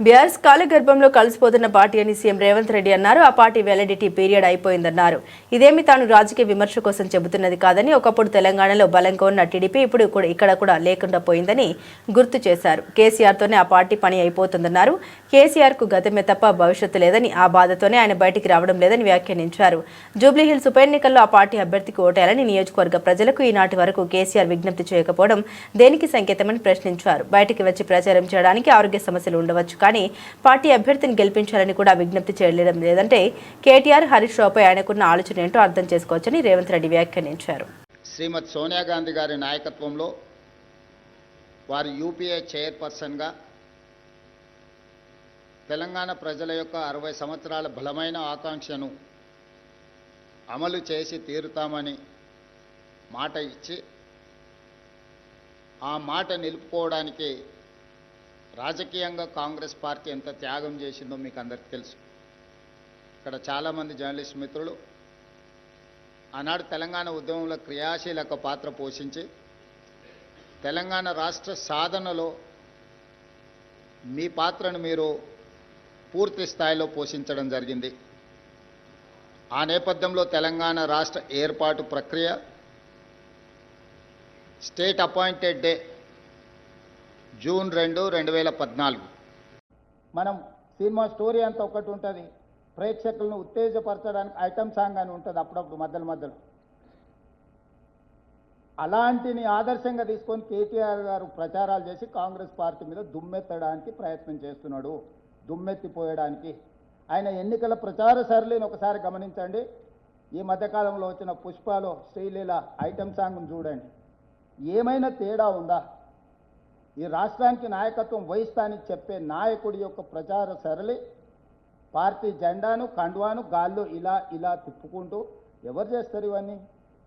BRS కాలగర్భంలో కలిసిపోతున్న party అని సీఎం రేవంత్ రెడ్డి అన్నారు. ఆ పార్టీ వ్యాలిడిటీ పీరియడ్ అయిపోయిందన్నారు. ఇదేమి తాను రాజకీయ విమర్శ కోసం చెబుతున్నది కాదని ఒకప్పుడు తెలంగాణలో బలంగా ఉన్న టీడీపీ ఇప్పుడు కూడా ఇక్కడ కూడా లేకుండా పోయిందని గుర్తు చేశారు. కేసీఆర్తోనే ఆ పార్టీ పని అయిపోతుందన్నారు. కేసీఆర్కు గతమే తప్ప భవిష్యత్తు లేదని ఆ బాధతోనే ఆయన బయటికి రావడం లేదని వ్యాఖ్యానించారు. జూబ్లీహిల్స్ ఉప ఎన్నికల్లో ఆ పార్టీ అభ్యర్థికి ఓటేయాలని నియోజకవర్గ ప్రజలకు ఈనాటి వరకు కేసీఆర్ విజ్ఞప్తి చేయకపోవడం దేనికి సంకేతమని ప్రశ్నించారు. బయటికి వచ్చి ప్రచారం చేయడానికి ఆరోగ్య సమస్యలు ఉండవచ్చు కానీ పార్టీ అభ్యర్థిని గెలిపించాలని కూడా విజ్ఞప్తి చేయలేడం లేదంటే కేటీఆర్ హరీష్ రావుపై ఆయనకున్న ఆలోచన ఏంటో అర్థం చేసుకోవచ్చని రేవంత్ రెడ్డి వ్యాఖ్యానించారు. శ్రీమతి సోనియా గాంధీ గారి నాయకత్వంలో వారు యూపీఏ చైర్పర్సన్గా తెలంగాణ ప్రజల యొక్క అరవై సంవత్సరాల బలమైన ఆకాంక్షను అమలు చేసి తీరుతామని మాట ఇచ్చి ఆ మాట నిలుపుకోవడానికి రాజకీయంగా కాంగ్రెస్ పార్టీ ఎంత త్యాగం చేసిందో మీకు అందరికీ తెలుసు. ఇక్కడ చాలామంది జర్నలిస్ట్ మిత్రులు ఆనాడు తెలంగాణ ఉద్యమంలో క్రియాశీలక పాత్ర పోషించి తెలంగాణ రాష్ట్ర సాధనలో మీ పాత్రను మీరు పూర్తి స్థాయిలో పోషించడం జరిగింది. ఆ నేపథ్యంలో తెలంగాణ రాష్ట్ర ఏర్పాటు ప్రక్రియ స్టేట్ అపాయింటెడ్ డే జూన్ రెండు రెండు వేల పద్నాలుగు. మనం సినిమా స్టోరీ అంతా ఒకటి ఉంటుంది. ప్రేక్షకులను ఉత్తేజపరచడానికి ఐటమ్ సాంగ్ అని ఉంటుంది అప్పుడప్పుడు మధ్యలో మధ్యలో. అలాంటిని ఆదర్శంగా తీసుకొని కేటీఆర్ గారు ప్రచారాలు చేసి కాంగ్రెస్ పార్టీ మీద దుమ్మెత్తడానికి ప్రయత్నం చేస్తున్నాడు. దుమ్మెత్తిపోయడానికి. ఆయన ఎన్నికల ప్రచార సరళిని ఒకసారి గమనించండి. ఈ మధ్యకాలంలో వచ్చిన పుష్పలో శ్రీలీల ఐటమ్ సాంగ్ను చూడండి. ఏమైనా తేడా ఉందా? ఈ రాష్ట్రానికి నాయకత్వం వహిస్తానని చెప్పే నాయకుడి యొక్క ప్రచార సరళి పార్టీ జెండాను కండువాను గాల్లో ఇలా ఇలా తిప్పుకుంటూ ఎవరు చేస్తారు ఇవన్నీ?